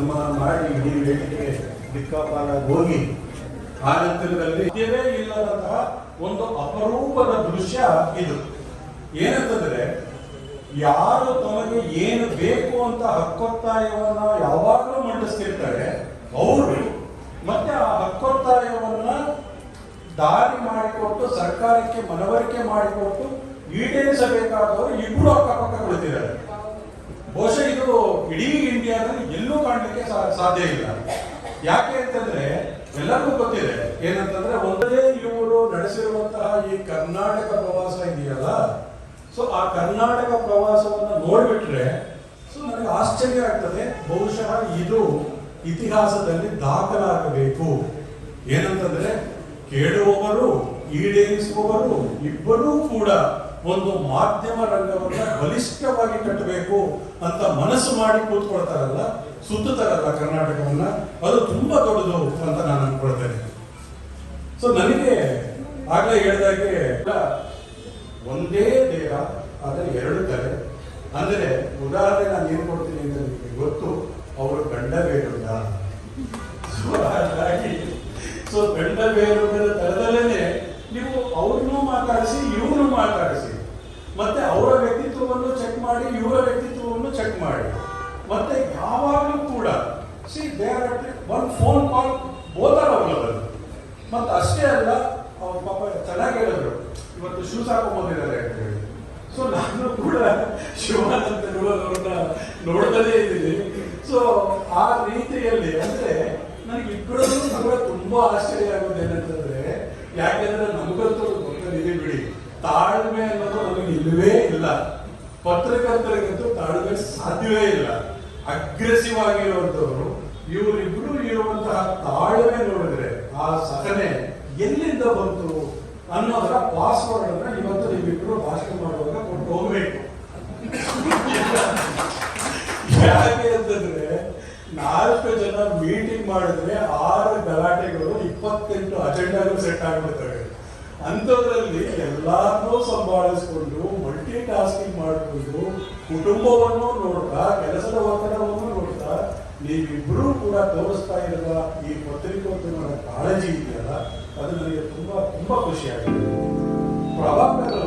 ಸನ್ಮಾನ ಮಾಡಿ ಇಡೀ ವೇದಿಕೆ ದಿಕ್ಕಾಪಾಲಾಗಿ ಹೋಗಿ ಆ ನಂತರದಲ್ಲಿ ಇಲ್ಲದಂತಹ ಒಂದು ಅಪರೂಪದ ದೃಶ್ಯ ಇದು. ಏನಂತಂದ್ರೆ, ಯಾರು ತಮಗೆ ಏನು ಬೇಕು ಅಂತ ಹಕ್ಕೊತ್ತಾಯವನ್ನ ಯಾವಾಗಲೂ ಮಂಡಿಸ್ತಿರ್ತಾರೆ, ಅವರು ಮತ್ತೆ ಆ ಹಕ್ಕೊತ್ತಾಯವನ್ನ ದಾರಿ ಮಾಡಿಕೊಟ್ಟು, ಸರ್ಕಾರಕ್ಕೆ ಮನವರಿಕೆ ಮಾಡಿಕೊಟ್ಟು ಈಡೇರಿಸಬೇಕಾದವರು ಇಬ್ಬರು ಅಕ್ಕಪಕ್ಕ ಕುಳಿತಿದ್ದಾರೆ. ಸಾ- ಸಾಧ್ಯ ಇಲ್ಲ. ಯಾಕೆ ಅಂತಂದ್ರೆ ಎಲ್ಲರಿಗೂ ಗೊತ್ತಿದೆ. ಏನಂತಂದ್ರೆ ಒಂದೇ ಇವರು ನಡೆಸಿರುವಂತಹ ಈ ಕರ್ನಾಟಕ ಪ್ರವಾಸ ಇದೆಯಲ್ಲ? ಸೊ ಆ ಕರ್ನಾಟಕ ಪ್ರವಾಸವನ್ನು ನೋಡ್ಬಿಟ್ರೆ ಸೊ ನನಗೆ ಆಶ್ಚರ್ಯ ಆಗ್ತದೆ. ಬಹುಶಃ ಇದು ಇತಿಹಾಸದಲ್ಲಿ ದಾಖಲಾಗಬೇಕು. ಏನಂತಂದ್ರೆ ಕೇಳುವವರು, ಈಡೇರಿಸುವವರು ಇಬ್ಬರೂ ಕೂಡ ಒಂದು ಮಾಧ್ಯಮ ರಂಗವನ್ನ ಬಲಿಷ್ಠವಾಗಿ ಕಟ್ಟಬೇಕು ಅಂತ ಮನಸ್ಸು ಮಾಡಿ ಕೂತ್ಕೊಳ್ತಾರಲ್ಲ, ಸುತ್ತುತ್ತಾರಲ್ಲ ಕರ್ನಾಟಕವನ್ನ, ಅದು ತುಂಬಾ ದೊಡ್ಡದು ಅಂತ ನಾನು ಅನ್ಕೊಳ್ತೇನೆ ಸೊ ನನಗೆ ಆಗ್ಲೇ ಹೇಳಿದಾಗೆ ಒಂದೇ ದೇಹ, ಆದರೆ ಎರಡು ತಲೆ. ಅಂದರೆ ಉದಾಹರಣೆ ನಾನು ಏನು ಕೊಡ್ತೀನಿ ಅಂತ ನಿಮಗೆ ಗೊತ್ತು, ಅವರು ಗಂಡ ಬೇರುಂಡ ಸೊ ಹಾಗಾಗಿ ಸೊ ಗಂಡ ನೀವು ಅವ್ರನ್ನೂ ಮಾತಾಡಿಸಿ, ಇವನು ಮಾತಾಡಿಸಿ. ಮತ್ತೆ ಅವರ ವ್ಯಕ್ತಿತ್ವವನ್ನು ಚೆಕ್ ಮಾಡಿ, ಇವರ ವ್ಯಕ್ತಿತ್ವವನ್ನು ಚೆಕ್ ಮಾಡಿ. ಮತ್ತೆ ಯಾವಾಗಲೂ ಕೂಡ see there one phone call both are available ಮತ್ತೆ ಅಷ್ಟೇ ಅಲ್ಲ, ಅವ್ರ ಪಾಪ ಚೆನ್ನಾಗಿ ಹೇಳಿದ್ರು. ಇವತ್ತು ಶೂಸ್ ಹಾಕೊಂಡ್ಬಂದಿದ್ದಾರೆ ಅಂತ ಹೇಳಿ ಸೊ ನಾನು ಕೂಡ ಶಿವಾನಂದ ಅವ್ರನ್ನ ನೋಡ್ತಾನೆ ಇದ್ದೀನಿ. ಸೊ ಆ ರೀತಿಯಲ್ಲಿ, ಅಂದ್ರೆ ನನಗೆ ಇಬ್ಬರಲ್ಲೂ ಕೂಡ ತುಂಬಾ ಆಶ್ಚರ್ಯ ಆಗೋದು ಏನಂತಂದ್ರೆ ಯಾಕೆಂದ್ರೆ ನಮಗಂತೂ ಗೊತ್ತಿದೆ ಬಿಡಿ ತಾಳ್ಮೆ ಅನ್ನೋದು ನಮಗೆ ಇಲ್ಲವೇ ಇಲ್ಲ. ಪತ್ರಕರ್ತರಿಗಂತೂ ತಾಳ್ಮೆ ಸಾಧ್ಯವೇ ಇಲ್ಲ. ಅಗ್ರೆಸಿವ್ ಆಗಿರುವಂತವರು ಇವರಿಬ್ರು ಇರುವಂತಹ ತಾಳ್ಮೆ ನೋಡಿದ್ರೆ ಆ ಸಹನೆ ಎಲ್ಲಿಂದ ಬಂತು ಅನ್ನೋದರ ಪಾಸ್ವರ್ಡ್ ಅನ್ನ ಇವತ್ತು ನೀವಿಬ್ರು ಭಾಷಣ ಮಾಡುವಾಗ ಕೊಟ್ಟು ಹೋಗ್ಬೇಕು. ಯಾಕೆ ಅಂತಂದ್ರೆ, ನಾಲ್ಕು ಜನ ಮೀಟಿಂಗ್ ಮಾಡಿದ್ರೆ ಆರು ಗಲಾಟೆಗಳು, ಇಪ್ಪತ್ತೆಂಟು ಅಜೆಂಡಾಗಳು ಸೆಟ್ ಆಗ್ಬಿಡ್ತವೆ. ಅಂಥದ್ರಲ್ಲಿ ಎಲ್ಲಾರನ್ನೂ ಸಂಭಾಳಿಸ್ಕೊಂಡು ಮಲ್ಟಿ ಟಾಸ್ಕಿಂಗ್ ಮಾಡಿಕೊಂಡು, ಕುಟುಂಬವನ್ನು ನೋಡ್ತಾ, ಕೆಲಸದ ಒತ್ತಡವನ್ನು ನೋಡ್ತಾ ನೀವಿಬ್ಬರೂ ಕೂಡ ತೋರಿಸ್ತಾ ಇರುವ ಈ ಪತ್ರಿಕೋದ್ಯಮದ ಕಾಳಜಿ ಇದೆಯಲ್ಲ, ಅದು ನನಗೆ ತುಂಬಾ ತುಂಬಾ ಖುಷಿಯಾಗಿದೆ. ಪ್ರಭಾಕರ್